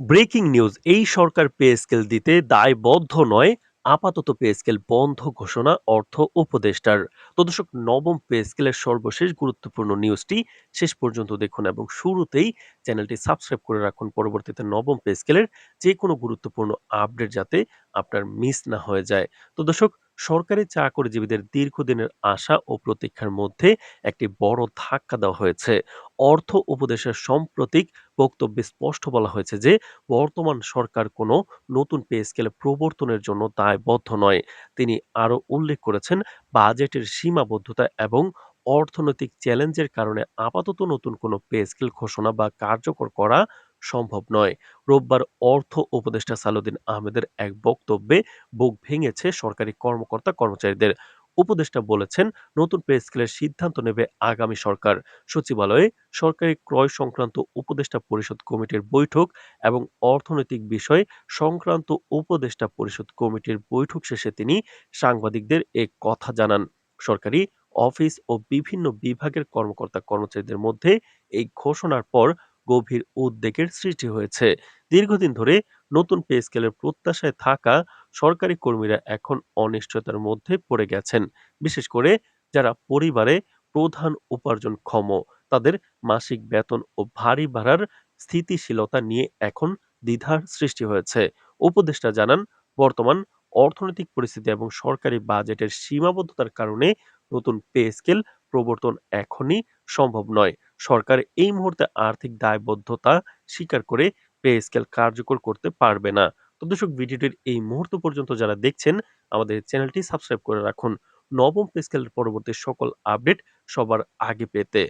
Breaking news, এই সরকার pay scale দিতে দায়বদ্ধ নয়, আপাতত পে স্কেল বন্ধ ঘোষণা, অর্থ উপদেষ্টার। তো দর্শক, নবম পে স্কেলের সর্বশেষ গুরুত্বপূর্ণ নিউজটি শেষ পর্যন্ত দেখুন এবং শুরুতেই চ্যানেলটি সাবস্ক্রাইব করে রাখুন। পরবর্তীতে নবম পে স্কেলের যে কোনো গুরুত্বপূর্ণ আপডেট যাতে আপনার মিস না হয়ে যায়। তো দর্শক সরকারি চাকরিজীবীদের দীর্ঘদিনের আশা ও প্রতীক্ষার মধ্যে একটি বড় ধাক্কা দেওয়া হয়েছে। অর্থ উপদেশের সাম্প্রতিক বক্তব্যে স্পষ্ট বলা হয়েছে যে, বর্তমান সরকার কোনো নতুন পে স্কেল প্রবর্তনের জন্য দায়বদ্ধ নয়। তিনি আরও উল্লেখ করেছেন, বাজেটের সীমাবদ্ধতা এবং অর্থনৈতিক চ্যালেঞ্জের কারণে আপাতত নতুন কোনো পে স্কেল ঘোষণা বা কার্যকর করা সম্ভব নয়। রোববার অর্থ উপদেষ্টা সালুদ্দিন আহমেদের এক বক্তব্যে বুক ভেঙেছে সরকারি কর্মকর্তা কর্মচারীদের। উপদেষ্টা বলেছেন, নতুন পে স্কেলের সিদ্ধান্ত নেবে আগামী সরকার। সচিবালয়ে সরকারি ক্রয় সংক্রান্ত উপদেষ্টা পরিষদ কমিটির বৈঠক এবং অর্থনৈতিক বিষয় সংক্রান্ত উপদেষ্টা পরিষদ কমিটির বৈঠক শেষে তিনি সাংবাদিকদের এ কথা জানান। সরকারি অফিস ও বিভিন্ন বিভাগের কর্মকর্তা কর্মচারীদের মধ্যে এই ঘোষণার পর গভীর উদ্বেগের সৃষ্টি হয়েছে। দীর্ঘদিন ধরে নতুন পে স্কেলের প্রত্যাশায় থাকা সরকারি কর্মীরা এখন অনিশ্চয়তার মধ্যে পড়ে গেছেন। বিশেষ করে যারা পরিবারে প্রধান উপার্জনক্ষম তাদের মাসিক বেতন ও ভারী ভাড়ার স্থিতিশীলতা নিয়ে এখন দ্বিধার সৃষ্টি হয়েছে। উপদেষ্টা জানান, বর্তমান অর্থনৈতিক পরিস্থিতি এবং সরকারি বাজেটের সীমাবদ্ধতার কারণে নতুন পে স্কেল প্রবর্তন এখনই সম্ভব নয়। সরকার এই মুহূর্তে আর্থিক দায়বদ্ধতা স্বীকার করে পে স্কেল কার্যকর করতে পারবে না। তো দর্শক, ভিডিওটির এই মুহূর্ত পর্যন্ত যারা দেখছেন, আমাদের চ্যানেলটি সাবস্ক্রাইব করে রাখুন। নবম পে স্কেলের পরবর্তী সকল আপডেট সবার আগে পেতে।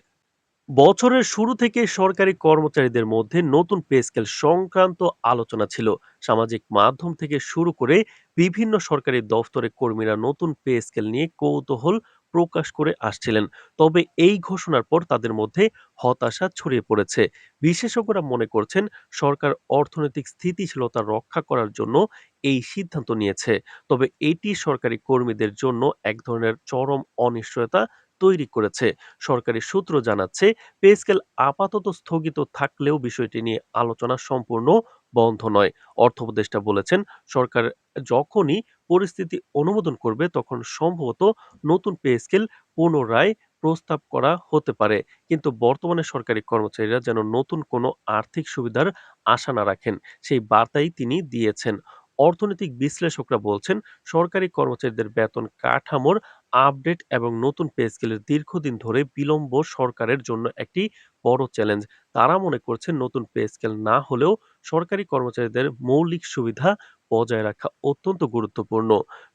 বছরের শুরু থেকে সরকারি কর্মচারীদের মধ্যে নতুন পে স্কেল সংক্রান্ত আলোচনা ছিল। সামাজিক মাধ্যম থেকে শুরু করে বিভিন্ন সরকারি দফতরে কর্মীরা নতুন পে স্কেল নিয়ে কৌতূহল প্রকাশ করে আসছিলেন। তবে এই ঘোষণার পর তাদের মধ্যে হতাশা ছড়িয়ে পড়েছে। বিশেষজ্ঞরা মনে করছেন, সরকার অর্থনৈতিক স্থিতিশীলতা রক্ষা করার জন্য এই সিদ্ধান্ত নিয়েছে। তবে এটি সরকারি কর্মীদের জন্য এক ধরনের চরম অনিশ্চয়তা তৈরি করেছে। সরকারি সূত্র জানাচ্ছে, পেস্কেল আপাতত স্থগিত থাকলেও বিষয়টি নিয়ে আলোচনা সম্পূর্ণ বন্ধ নয়। অর্থ উপদেষ্টা বলেছেন, সরকার যখনই পরিস্থিতি অনুমোদন করবে, তখন সম্ভবত নতুন পে স্কেল পুনরায় প্রস্তাব করা হতে পারে। কিন্তু বর্তমানে সরকারি কর্মচারীরা যেন নতুন কোনো আর্থিক সুবিধার আশা না রাখেন, সেই বার্তাই তিনি দিয়েছেন। অর্থনৈতিক বিশ্লেষকরা বলছেন, সরকারি কর্মচারীদের বেতন কাঠামোর আপডেট এবং নতুন পে স্কেলের দীর্ঘদিন ধরে বিলম্ব সরকারের জন্য একটি বড় চ্যালেঞ্জ। তারা মনে করছেন, নতুন পে স্কেল না হলেও সরকারি কর্মচারীদের মৌলিক সুবিধা বজায় রাখা অত্যন্ত গুরুত্বপূর্ণ।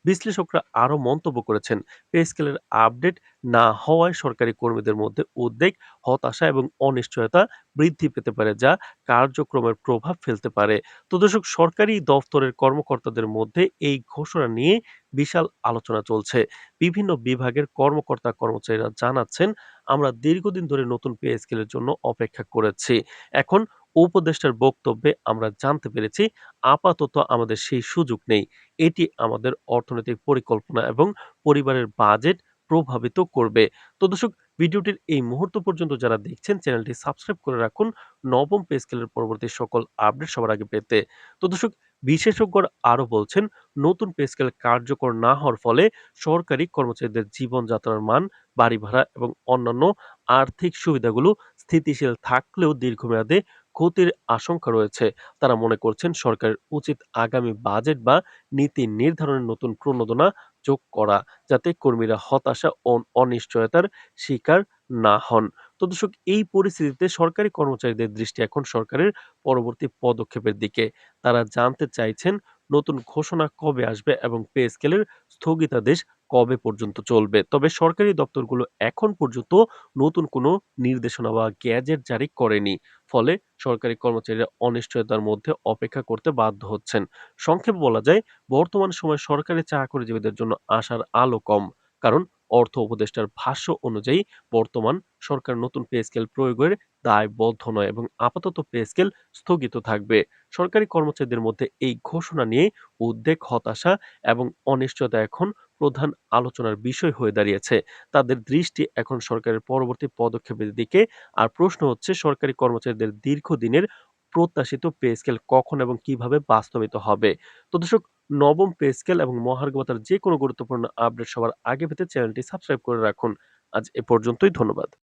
বিশ্লেষকরা আরও মন্তব্য করেছেন, পে স্কেলের আপডেট না হওয়ায় সরকারি কর্মীদের মধ্যে উদ্বেগ, হতাশা এবং অনিশ্চয়তা বৃদ্ধি পেতে পারে, যা কার্যক্রমের প্রভাব ফেলতে পারে। তো দর্শক, সরকারি দফতরের কর্মকর্তাদের মধ্যে এই ঘোষণা নিয়ে বিশাল আলোচনা চলছে। বিভিন্ন বিভাগের কর্মকর্তা কর্মচারীরা জানাচ্ছেন, আমরা দীর্ঘদিন ধরে নতুন পে স্কেলের জন্য অপেক্ষা করেছি। এখন উপদেষ্টার বক্তব্যে আমরা জানতে পেরেছি, আপাতত আমাদের সেই সুযোগ নেই। এটি আমাদের অর্থনৈতিক পরিকল্পনা এবং পরিবারের বাজেট প্রভাবিত করবে। তো দর্শক, ভিডিওটির এই মুহূর্ত পর্যন্ত যারা দেখছেন, চ্যানেলটি সাবস্ক্রাইব করে রাখুন। নবম পে স্কেলের পরবর্তী সকল আপডেট সবার আগে পেতে। তো দর্শক, বিশেষজ্ঞরা আরও বলছেন, নতুন পে স্কেল কার্যকর না হওয়ার ফলে সরকারি কর্মচারীদের জীবনযাত্রার মান, বাড়ি ভাড়া এবং অন্যান্য আর্থিক সুবিধাগুলো স্থিতিশীল থাকলেও দীর্ঘমেয়াদে ক্ষতির আশঙ্কা রয়েছে। তারা মনে করছেন সরকারের উচিত আগামী বাজেট বা নীতি নির্ধারণের নতুন প্রণোদনা যোগ করা, যাতে কর্মীরা হতাশা ও অনিশ্চয়তার শিকার না হন। তো দর্শক, এই পরিস্থিতিতে সরকারি কর্মচারীদের দৃষ্টি এখন সরকারের পরবর্তী পদক্ষেপের দিকে। তারা জানতে চাইছেন নতুন ঘোষণা কবে আসবে এবং পে স্কেলের স্থগিতাদেশ কবে পর্যন্ত চলবে। তবে সরকারি দপ্তরগুলো এখন পর্যন্ত নতুন কোনো নির্দেশনা বা গ্যাজেট জারি করেনি। ফলে সরকারি কর্মচারীরা অনিশ্চয়তার মধ্যে অপেক্ষা করতে বাধ্য হচ্ছেন। সংক্ষেপে বলা যায়, বর্তমান সময়ে সরকারি চাকরিজীবীদের জন্য আশার আলো কম, কারণ অর্থ উপদেষ্টার ভাষ্য অনুযায়ী বর্তমান সরকার নতুন পে স্কেল প্রয়োগের দায়বদ্ধ নয় এবং আপাতত পে স্কেল স্থগিত থাকবে। সরকারি কর্মচারীদের মধ্যে এই ঘোষণা নিয়ে উদ্বেগ, হতাশা এবং অনিশ্চয়তা এখন প্রধান আলোচনার বিষয় হয়ে দাঁড়িয়েছে। তাদের দৃষ্টি এখন সরকারের পরবর্তী পদক্ষেপের দিকে। আর প্রশ্ন হচ্ছে, সরকারি কর্মচারীদের দীর্ঘদিনের প্রত্যাশিত পে স্কেল কখন এবং কীভাবে বাস্তবিত হবে? তো দর্শক, নবম পে স্কেল এবং মহার্গবতার যে কোনো গুরুত্বপূর্ণ আপডেট সবার আগে পেতে চ্যানেলটি সাবস্ক্রাইব করে রাখুন। আজ এ পর্যন্তই, ধন্যবাদ।